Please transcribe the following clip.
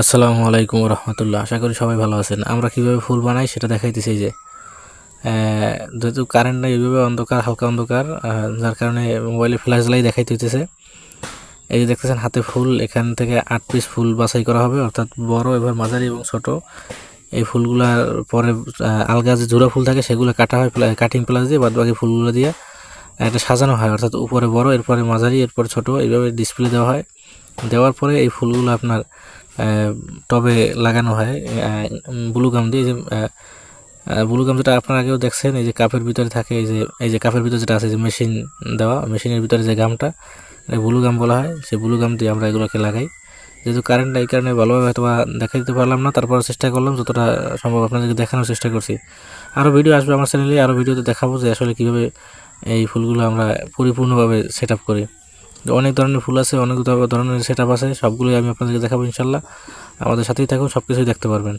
আসসালামু আলাইকুম রহমতুল্লাহ। আশা করি সবাই ভালো আছেন। আমরা কীভাবে ফুল বানাই সেটা দেখাইতেছি যে। যেহেতু কারেন্ট নাই এইভাবে অন্ধকার, হালকা অন্ধকার যার কারণে মোবাইলে ফ্ল্যাশ লাই দেখাইতে হইতেছে। এই যে দেখতেছেন, হাতে ফুল, এখান থেকে আট পিস ফুল বাছাই করা হবে, অর্থাৎ বড় এবার মাঝারি এবং ছোট। এই ফুলগুলার পরে আলগা যে জোড়া ফুল থাকে, সেগুলো কাটা হয় কাটিং প্লাস দিয়ে বাদ বাকি ফুলগুলো দিয়ে একটা সাজানো হয়, অর্থাৎ উপরে বড়, এরপরে মাঝারি, এরপরে ছোট, এইভাবে ডিসপ্লে দেওয়া হয়। দেওয়ার পরে এই ফুলগুলো আপনার টবে লাগানো হয়। ব্লু গাম দিয়ে যে ব্লু গাম যেটা আপনার আগেও দেখছেন, এই যে কাপের ভিতরে থাকে, এই যে এই যে কাপের ভিতরে যেটা আছে, যে মেশিন দেওয়া, মেশিনের ভিতরে যে গামটা ব্লু গাম বলা হয়। সেই ব্লু গাম দিয়ে আমরা এগুলোকে লাগাই। যেহেতু কারেন্ট এই কারণে ভালোভাবে হয়তো বা দেখা দিতে পারলাম না তারপর চেষ্টা করলাম, যতটা সম্ভব আপনাদেরকে দেখানোর চেষ্টা করছি। আরও ভিডিও আসবে আমার চ্যানেলে আরও ভিডিওতে দেখাবো যে আসলে কীভাবে এই ফুলগুলো আমরা পরিপূর্ণভাবে সেট করি। অনেক ধরনের ফুল আছে, অনেক ধরনের সেট আছে, সবগুলোই আমি আপনাদেরকে দেখাবো ইনশাল্লাহ। আমাদের সাথেই থাকুন সব কিছুই দেখতে পারবেন।